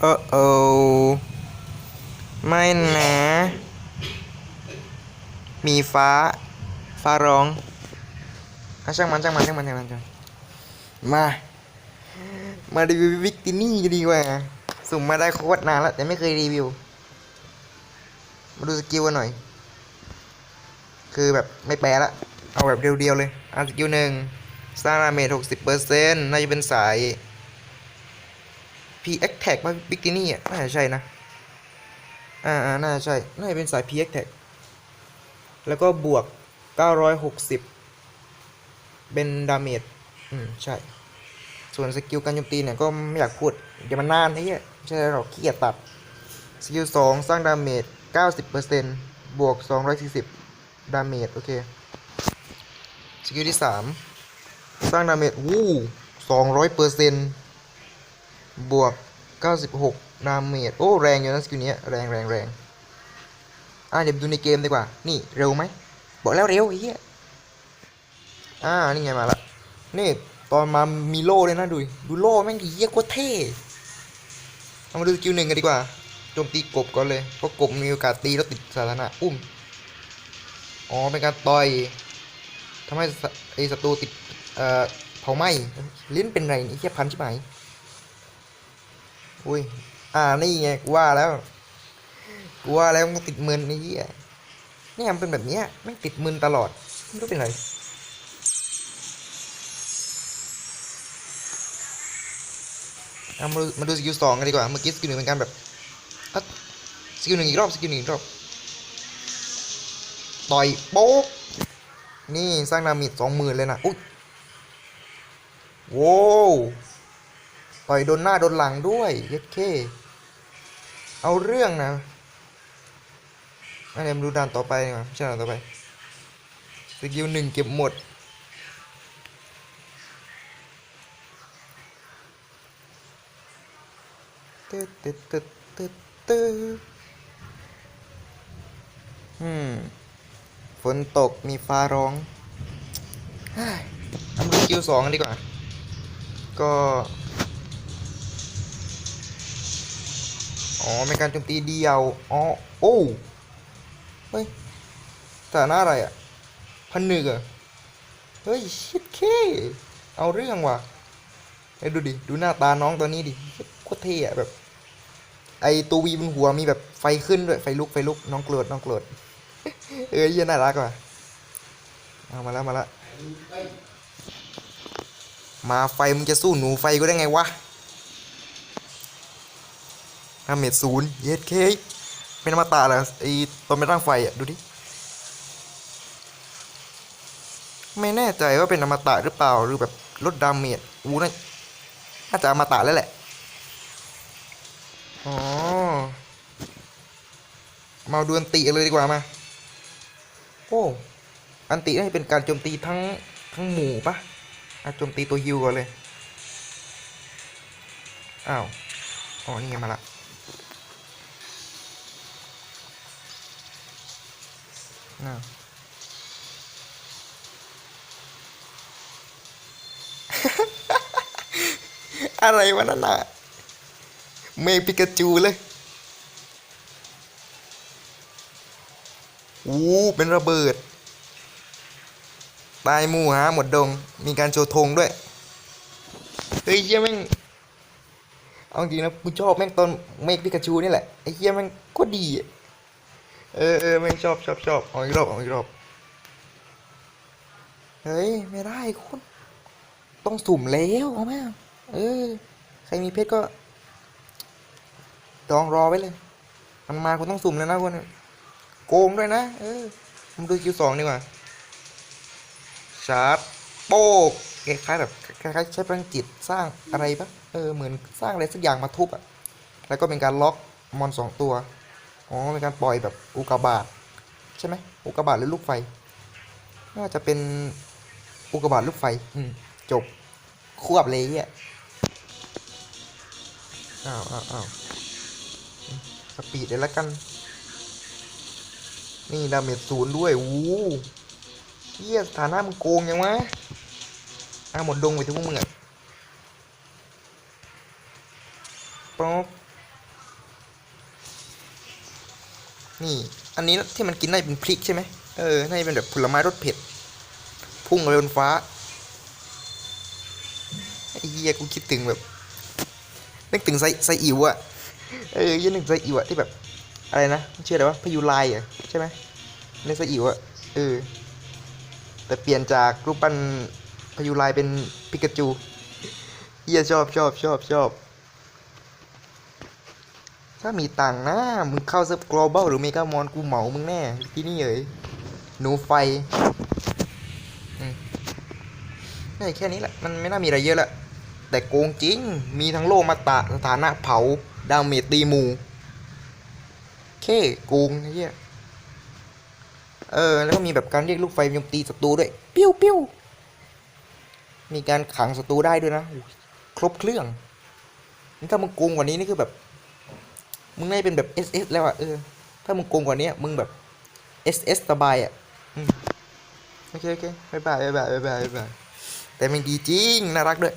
เออเอไม่นะ มีฟ้า ฟ้าร้องอช่างมันช่างมันช่างมันช่างมันช่างมันมา มารีวิววิกตินี่ดีกว่า สุ่มมาได้โคตรนานแล้วแต่ไม่เคยรีวิว มาดูสกิลกันหน่อย คือแบบไม่แปลละ เอาแบบเรียวๆเลย อะสกิลหนึ่งสร้างดาเมจหกสิบเปอร์เซ็นต์น่าจะเป็นสาย P X Tag ป่ะบิกินี่อะน่าจะใช่นะ อ่าอ่าน่าจะใช่ น่าจะเป็นสาย P X Tag แล้วก็บวก 960 เป็นดาเมจ อืม ใช่ ส่วนสกิลการโจมตีเนี่ยก็ไม่อยากพูดเดี๋ยวมันนานไอ้เหี้ยใช่หรอกขี้เกียจตัด สกิลสองสร้างดาเมจ 90%บวก 240 ดาเมจ โอเค สกิลที่สามสร้างดาเมจ วู้200% บวก 96ดาเมจโอ้แรงอยู่นะสกิลนี้แรงแรงแรงอะเดี๋ยวไปดูในเกมดีกว่า นี่เร็วไหม บอกแล้วเร็วไอ้เหี้ยอ่า นี่ไงมาละ นี่ตอนมามีโล่เลยนะดู ดูโล่แม่งดีเยี่ยโคตรเท่เอามาดูสกิลหนึ่งกันดีกว่าโจมตีกบก่อนเลย เพราะกบมีโอกาสตีแล้วติดสาธารณะอุ้ม อ๋อ เป็นการต่อยทำให้ไอศัตรูติด เอ่อ เผาไหม้ลิ้นเป็นไรนี่แค่พันใช่ไหม อุ้ย อ่า นี่ไงกูว่าแล้วกูว่าแล้วมันติดมึนไอ้เหี้ยเนี่ยมันเป็นแบบเนี้ยไม่ติดมึนตลอดไม่รู้เป็นไรเอามาดูมาดูสกิลสองกันดีกว่า เมื่อกี้สกิลหนึ่งเป็นการแบบสกิลหนึ่งอีกรอบสกิลหนึ่งอีกรอบ ต่อยโป๊กนี่สร้างดามิดสองหมื่นเลยนะ อุ๊ยโว้ ต่อยโดนหน้าโดนหลังด้วยเย็ดเคเอาเรื่องนะอันนี้มาดูด่านต่อไปดีกว่าไม่ใช่ด่านต่อไปสกิลหนึ่งเก็บหมดตึ๊ดตึ๊ดตึ๊ดตึ๊ดตึ๊ดอืมฝนตกมีฟ้าร้องเฮ้ยทำดูคิวสองดีกว่า ก็ อ๋อเป็นการโจมตีเดียว อ๋อ โอ้เฮ้ยแต่หน้าอะไรอะ พันหนึ่งเหรอะ เฮ้ย ชิดเค เอาเรื่องว่ะไอ้ยดูดิ ดูหน้าตาน้องตัวนี้ดิโคตรเท่อะแบบ ไอตัววีบนหัวมีแบบไฟขึ้นด้วย ไฟลุก ไฟลุก น้องโกรธน้องโกรธเอ้ยเหี้ยน่ารักว่ะ เอามาแล้วมาแล้วมาไฟมึงจะสู้หนูไฟก็ได้ไงวะ ดาเมจศูนย์เย็ดเคเป็นอมตะเหรอไอตอนเป็นร่างไฟอะ ดูดิ ไม่แน่ใจว่าเป็นอมตะหรือเปล่า หรือแบบลดดาเมจอู้น่าน่าจะอมตะแล้วแหละ อ๋อ มาดูอันติกันเลยดีกว่ามา โอ้ อันตินี่าจะเป็นการโจมตีทั้งทั้งหมู่ปะอะโจมตีตัวฮิวก่อนเลย อ้าว อ๋อ นี่ไงมาละ อ้าวอะไรวะนั่นน่ะเมฆปิกาจูเลยอู้เป็นระเบิด ตายมู่ฮะหมดดง มีการโชว์ธงด้วย เฮ้ยเฮียแม่ง เอาจริงนะกูชอบแม่งตอนเมฆปิกาจูนี่แหละ ไอ้เฮียแม่งก็ดีอะ เออเออแม่ชอบชอบชอบเอาอีกรอบเอาอีกรอบเฮ้ยไม่ได้คุณต้องสุ่มแล้วเอาไหมเออใครมีเพชรก็จองรอไว้เลยมันมาคุณต้องสุ่มแล้วนะคุณโกงด้วยนะเออผมดูคิวสองดีกว่าชาร์จโป๊กคล้ายๆแบบคล้ายๆใช้พลังจิตสร้างอะไรปะเออเหมือนสร้างอะไรสักอย่างมาทุบอะแล้วก็เป็นการล็อกมอนสองตัว อ๋อเป็นการปล่อยแบบอุกกาบาตใช่ไหมอุกกาบาตหรือลูกไฟน่าจะเป็นอุกกาบาตลูกไฟอืมจบควบเลยอะอ้าวอ้าวอ้าวสปีดเลยละกัน นี่ดาเมจศูนย์ด้วยวู้เฮียฐานะมึงโกงยังวะอะหมดดงไปทุกพวกมึงอะป๊อก นี่ อันนี้ที่มันกินได้เป็นพริกใช่ไหมเออน่าจะเป็นแบบผลไม้รสเผ็ด พุ่งไปบนฟ้า ไอ้เหี้ยกูคิดถึงแบบ นึกถึงไซไซอิ๋วอะเออยี่นึกถึงไซอิ๋วอะที่แบบ อะไรนะมันชื่ออะไรวะพยุลายอะใช่ไหมในไซอิ๋วอะเออ แต่เปลี่ยนจากรูปปั้นพยุลายเป็นปิกาจูเฮียชอบชอบชอบชอบ ถ้ามีตังนะ มึงเข้าเซิร์ฟ global หรือเมกามอนกูเหมามึงแน่ ที่นี่เอ๋ยหนูไฟนี่แค่นี้แหละ มันไม่น่ามีอะไรเยอะละ แต่โกงจริง มีทั้งโลมาตะสถานะเผา ดาวเมจตีมูเคโกงไอ้เหี้ย เออ แล้วก็มีแบบการเรียกลูกไฟโจมตีศัตรูด้วย ปิ้วปิ้วมีการขังศัตรูได้ด้วยนะ ครบเครื่อง นี่ถ้ามึงโกงกว่านี้นี่คือแบบ มึงได้เป็นแบบ SS แล้วอะเออ ถ้ามึงโกงกว่านี้มึงแบบ SS สบายอะโอเคโอเคบายบายบายบายบายบายแต่มันดีจริง น่ารักด้วย